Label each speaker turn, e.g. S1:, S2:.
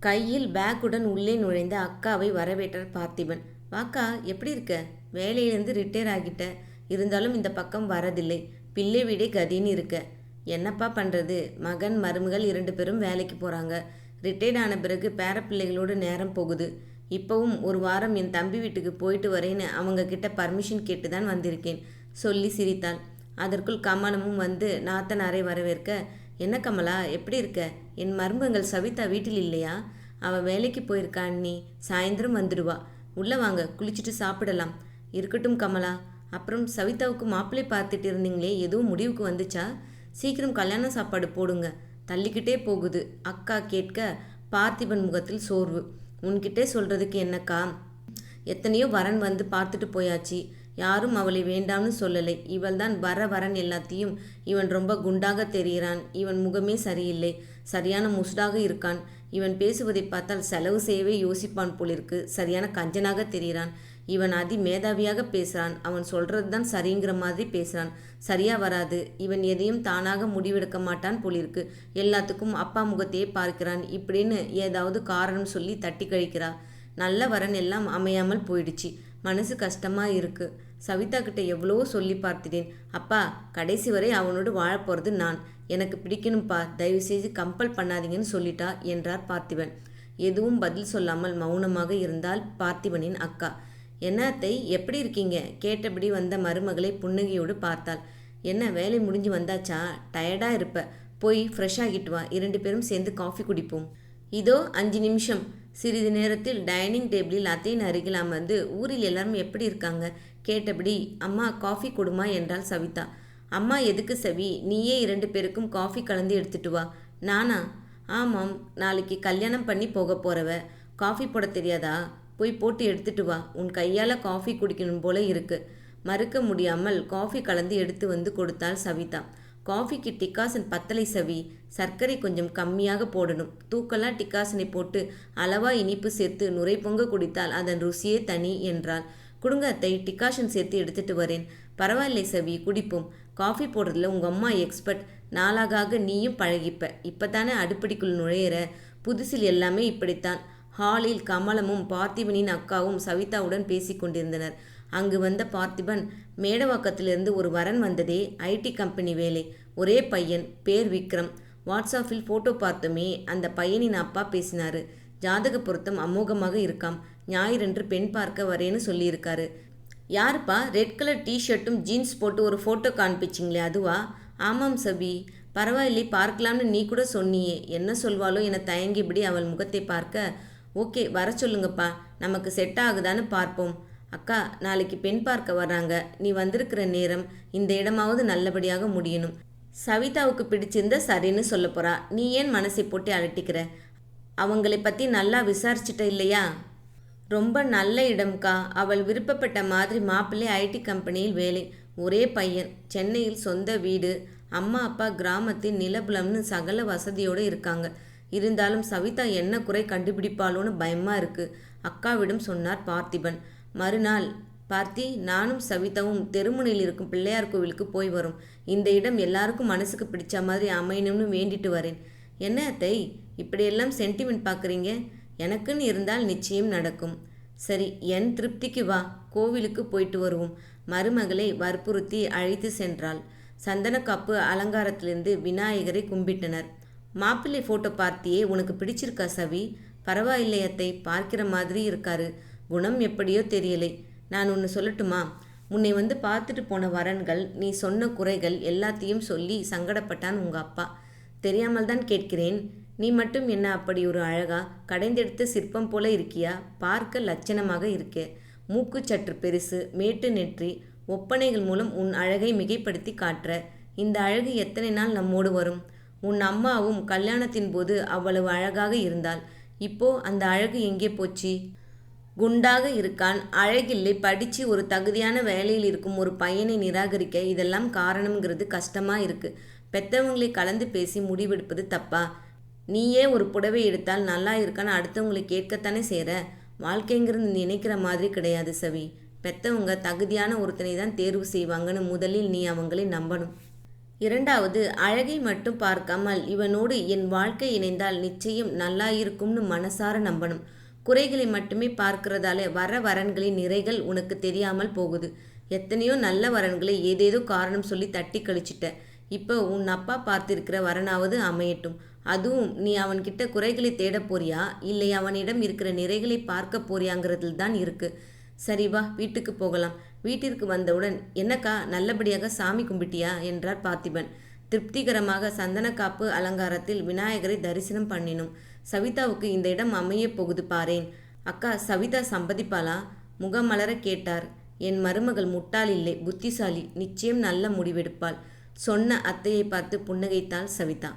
S1: கையில் பேக்குடன் உள்ளே நுழைந்த அக்காவை வரவேற்றார் பார்த்திபன். வாக்கா எப்படி இருக்க? வேலையிலேருந்து ரிட்டையர் ஆகிட்ட. இருந்தாலும் இந்த பக்கம் வரதில்லை. பிள்ளை வீடே கதின்னு இருக்க. என்னப்பா பண்ணுறது மகன் மருமகள் இரண்டு பேரும் வேலைக்கு போகிறாங்க ரிட்டையர்ட் ஆன பிறகு பேரப்பிள்ளைகளோடு நேரம் போகுது. இப்போவும் ஒரு வாரம் என் தம்பி வீட்டுக்கு போயிட்டு வரேன்னு அவங்க கிட்ட பர்மிஷன் கேட்டு தான் வந்திருக்கேன் சொல்லி சிரித்தாள். அதற்குள் கமலமும் வந்து நாத்தனாரை வரவேற்க. என்ன கமலா எப்படி இருக்க? என் மருமகள் சவிதா வீட்டில் இல்லையா? அவள் வேலைக்கு போயிருக்கா நீ சாயந்தரம் வந்துடுவா. உள்ளே வாங்க குளிச்சுட்டு சாப்பிடலாம். இருக்கட்டும் கமலா. அப்புறம் சவிதாவுக்கு மாப்பிள்ளை பார்த்துட்டு இருந்தீங்களே எதுவும் முடிவுக்கு வந்துச்சா? சீக்கிரம் கல்யாண சாப்பாடு போடுங்க. தள்ளிக்கிட்டே போகுது. அக்கா கேட்க பார்த்திபன் முகத்தில் சோர்வு. உன்கிட்டே சொல்கிறதுக்கு என்னக்கா? எத்தனையோ வரன் வந்து பார்த்துட்டு போயாச்சு. யாரும் அவளை வேண்டாம்னு சொல்லலை. இவள் தான் வர வரன் எல்லாத்தையும் இவன் ரொம்ப குண்டாக தெரிகிறான். இவன் முகமே சரியில்லை. சரியான முசுடாக இருக்கான். இவன் பேசுவதை பார்த்தால் செலவு செய்யவே யோசிப்பான் போலிருக்கு. சரியான கஞ்சனாக தெரிகிறான். இவன் அதி மேதாவியாக பேசுகிறான் அவன் சொல்கிறது தான் சரிங்கிற மாதிரி பேசுகிறான் சரியா வராது. இவன் எதையும் தானாக முடிவெடுக்க மாட்டான் போலிருக்கு. எல்லாத்துக்கும் அப்பா முகத்தையே பார்க்கிறான். இப்படின்னு ஏதாவது காரணம் சொல்லி தட்டி கழிக்கிறா. நல்ல வரன் எல்லாம் அமையாமல் போயிடுச்சு. மனசு கஷ்டமாக இருக்குது சவிதா கிட்ட எவ்வளவோ சொல்லி பார்த்துட்டேன் அப்பா கடைசி வரை அவனோடு வாழப்போகிறது நான். எனக்கு பிடிக்கணும்ப்பா தயவு செய்து கம்பல் பண்ணாதீங்கன்னு சொல்லிட்டா என்றார் பார்த்திபன். எதுவும் பதில் சொல்லாமல் மௌனமாக இருந்தால் பார்த்திபனின் அக்கா. என்னத்தை எப்படி இருக்கீங்க? கேட்டபடி வந்த மருமகளை புன்னகையோடு பார்த்தாள். என்ன வேலை முடிஞ்சு வந்தாச்சா? டயர்டாக இருப்ப. போய் ஃப்ரெஷ் ஆகிட்டு வா. இரண்டு பேரும் சேர்ந்து காஃபி குடிப்போம். இதோ அஞ்சு நிமிஷம். சிறிது நேரத்தில் டைனிங் டேபிளில் அத்தையின் அருகில் அமர்ந்து ஊரில் எல்லாரும் எப்படி இருக்காங்க? கேட்டபடி அம்மா காஃபி கொடுமா? என்றாள் சவிதா. அம்மா எதுக்கு சவி? நீயே இரண்டு பேருக்கும் காஃபி கலந்து எடுத்துட்டு வா. நானா? ஆமாம் நாளைக்கு கல்யாணம் பண்ணி போக போறவ. காஃபி போட தெரியாதா? போய் போட்டு எடுத்துட்டு வா. உன் கையால் காஃபி குடிக்கணும் போல இருக்கு. மறுக்க முடியாமல் காஃபி கலந்து எடுத்து வந்து கொடுத்தாள் சவிதா. காஃபிக்கு டிக்காசன் பத்தலை சவி சர்க்கரை கொஞ்சம் கம்மியாக போடணும். தூக்கெல்லாம் டிக்காசனை போட்டு அளவா இனிப்பு சேர்த்து நுரை பொங்க குடித்தால் அதன் ருசியே தனி என்றாள். குடுங்க அத்தை டிக்காஷன் சேர்த்து எடுத்துட்டு வரேன். பரவாயில்லை சவி குடிப்போம். காஃபி போடுறதுல உங்கள் அம்மா எக்ஸ்பர்ட் நாளாக நீயும் பழகிப்ப. இப்போ தானே அடுப்படிக்குள் நுழையிற? புதுசில் எல்லாமே இப்படித்தான். ஹாலில் கமலமும் பார்த்திபனின் அக்காவும் சவிதாவுடன் பேசி கொண்டிருந்தனர். அங்கு வந்த பார்த்திபன் மேடவாக்கத்திலிருந்து ஒரு வரன் வந்ததே ஐடி கம்பெனி வேலை. ஒரே பையன் பேர் விக்ரம். வாட்ஸ்அப்பில் ஃபோட்டோ பார்த்தோமே அந்த பையனின் அப்பா பேசினாரு. ஜாதக பொருத்தம் அமோகமாக இருக்காம். ஞாயிறன்று பெண் பார்க்க வரேன்னு சொல்லியிருக்காரு. யாருப்பா? ரெட் கலர் டிஷர்ட்டும் ஜீன்ஸ் போட்டு ஒரு ஃபோட்டோ காண்பிச்சிங்களே அதுவா? ஆமாம் சபி. பரவாயில்லை பார்க்கலாம்னு நீ கூட சொன்னியே. என்ன சொல்வாளோ என தயங்கிபடி அவள் முகத்தை பார்க்க ஓகே வர சொல்லுங்கப்பா. நமக்கு செட் ஆகுதான்னு பார்ப்போம். அக்கா நாளைக்கு பெண் பார்க்க வர்றாங்க. நீ வந்திருக்கிற நேரம் இந்த இடமாவது நல்லபடியாக முடியணும். சவிதாவுக்கு பிடிச்சிருந்தா சரின்னு சொல்ல போறா. நீ ஏன் மனசை போட்டு அலட்டிக்கிற? அவங்களை பற்றி நல்லா விசாரிச்சிட்ட இல்லையா? ரொம்ப நல்ல இடம்க்கா. அவள் விருப்பப்பட்ட மாதிரி மாப்பிள்ளை ஐடி கம்பெனியில் வேலை. ஒரே பையன். சென்னையில் சொந்த வீடு. அம்மா அப்பா கிராமத்தில் நிலபுலம்னு சகல வசதியோடு இருக்காங்க. இருந்தாலும் சவிதா என்ன குறை கண்டுபிடிப்பாளோன்னு பயமாக இருக்குது அக்காவிடம் சொன்னார் பார்த்திபன். மறுநாள் பார்த்தி நானும் சவிதாவும் தெருமுனையில் இருக்கும் பிள்ளையார் கோவிலுக்கு போய் வரும். இந்த இடம் எல்லாருக்கும் மனசுக்கு பிடிச்ச மாதிரி அமையணும்னு வேண்டிட்டு வரேன். என்ன அத்தை இப்படியெல்லாம் சென்டிமெண்ட் பார்க்குறீங்க எனக்குன்னு இருந்தால் நிச்சயம் நடக்கும். சரி என் திருப்திக்கு வா. கோவிலுக்கு போயிட்டு வருவோம். மருமகளை வற்புறுத்தி அழைத்து சென்றாள். சந்தனக்காப்பு அலங்காரத்திலிருந்து விநாயகரை கும்பிட்டனர். மாப்பிள்ளை ஃபோட்டோ பார்த்தியே உனக்கு பிடிச்சிருக்கா சவி? பரவாயில்லையத்தை பார்க்கிற மாதிரி இருக்காரு. குணம் எப்படியோ தெரியலை. நான் ஒன்று சொல்லட்டுமா? உன்னை வந்து பார்த்துட்டு போன வரன்கள் நீ சொன்ன குறைகள் எல்லாத்தையும் சொல்லி சங்கடப்பட்டான் உங்கள் அப்பா. தெரியாமல் தான் கேட்கிறேன். நீ மட்டும் என்ன அப்படி ஒரு அழகா கடைந்தெடுத்த சிற்பம் போல இருக்கியா? பார்க்க லட்சணமாக இருக்கே. மூக்கு சற்று பெருசு மேட்டு நெற்றி ஒப்பனைகள் மூலம் உன் அழகை மிகைப்படுத்தி காட்டுற. இந்த அழகு எத்தனை நாள் நம்மோடு வரும்? உன் அம்மாவும் கல்யாணத்தின் போது அவ்வளவு அழகாக இருந்தாள் இப்போ அந்த அழகு எங்கே போச்சு? குண்டாக இருக்கான். அழகில்லை. படித்து ஒரு தகுதியான வேலையில் இருக்கும் ஒரு பையனை நிராகரிக்க இதெல்லாம் காரணம்ங்கிறது கஷ்டமாக இருக்குது பெற்றவங்களை கலந்து பேசி முடிவெடுப்பது தப்பா? நீயே ஒரு புடவை எடுத்தால் நல்லா இருக்கான்னு அடுத்தவங்களை கேட்கத்தானே செய்கிற வாழ்க்கைங்கிறது நினைக்கிற மாதிரி கிடையாது சவி. பெத்தவங்க தகுதியான ஒருத்தனை தான் தேர்வு செய்வாங்கன்னு முதலில் நீ அவங்களை நம்பணும். இரண்டாவது அழகை மட்டும் பார்க்காமல் இவனோடு என் வாழ்க்கை இணைந்தால் நிச்சயம் நல்லாயிருக்கும்னு மனசார நம்பணும். குறைகளை மட்டுமே பார்க்கறதால வர வரன்களின் நிறைகள் உனக்கு தெரியாமல் போகுது. எத்தனையோ நல்ல வரன்களை ஏதேதோ காரணம் சொல்லி தட்டி கழிச்சிட்ட. இப்போ உன் அப்பா பார்த்திருக்கிற வரனாவது அமையட்டும். அதுவும் நீ அவன்கிட்ட குறைகளை தேட போறியா? இல்லை அவனிடம் இருக்கிற நிறைகளை பார்க்க போறியாங்கிறதில் தான் இருக்கு. சரி வா வீட்டுக்கு போகலாம். வீட்டிற்கு வந்தவுடன் என்னக்கா நல்லபடியாக சாமி கும்பிட்டியா? என்றார் பார்த்திபன். திருப்திகரமாக சந்தனக்காப்பு அலங்காரத்தில் விநாயகரை தரிசனம் பண்ணினோம். சவிதாவுக்கு இந்த இடம் அமையப் போகுது பாரேன். அக்கா சவிதா சம்பதிப்பாளா? முகமலர கேட்டார். என் மருமகள் முட்டாள் இல்லை புத்திசாலி நிச்சயம் நல்ல முடிவெடுப்பாள். சொன்ன அத்தையை பார்த்து புன்னகைத்தாள் சவிதா.